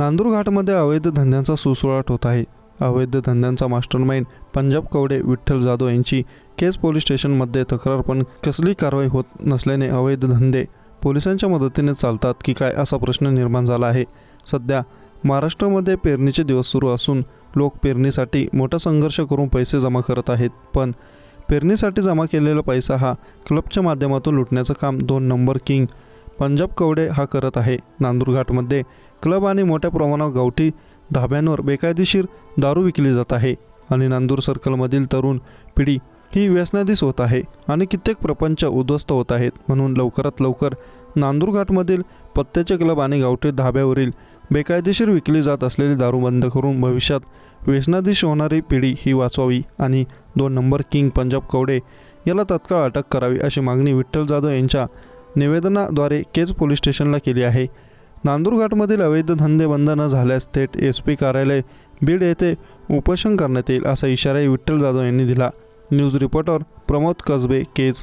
नांदूर घाटमध्ये अवैध धंद्यांचा सुसुळाट होत आहे. अवैध धंद्यांचा मास्टरमाइंड पंजाब कवडे विठ्ठल जाधव यांची केस पोलीस स्टेशनमध्ये तक्रार पण कसली कारवाई होत नसल्याने अवैध धंदे पोलिसांच्या मदतीने चालतात की काय असा प्रश्न निर्माण झाला आहे. सध्या महाराष्ट्रामध्ये पेरणीचे दिवस सुरू असून लोक पेरणीसाठी मोठा संघर्ष करून पैसे जमा करत आहेत पण पेरणीसाठी जमा केलेला पैसा हा क्लबच्या माध्यमातून लुटण्याचं काम दोन नंबर किंग पंजाब कवडे हा करत आहे. नांदूर घाटमध्ये क्लब आणि मोठ्या प्रमाणावर गावठी धाब्यांवर बेकायदेशीर दारू विकली जात आहे आणि नांदूर सर्कलमधील तरुण पिढी ही व्यसनाधीस होत आहे आणि कित्येक प्रपंच उद्ध्वस्त होत आहेत. म्हणून लवकरात लवकर नांदूर घाटमधील पत्त्याचे क्लब आणि गावठी धाब्यावरील बेकायदेशीर विकली जात असलेली दारू बंद करून भविष्यात व्यसनाधीश होणारी पिढी ही वाचवावी आणि दोन नंबर किंग पंजाब कवडे याला तत्काळ अटक करावी अशी मागणी विठ्ठल जाधव यांच्या निवेदनाद्वारे केज पोलीस स्टेशनला केली आहे. नांदूर घाटमधील अवैध धंदे बंद न झाल्यास थेट एस पी कार्यालय बीड येथे उपोषण करण्यात येईल असा इशाराही विठ्ठल जाधव यांनी दिला. News reporter Pramod Kasbe Kej.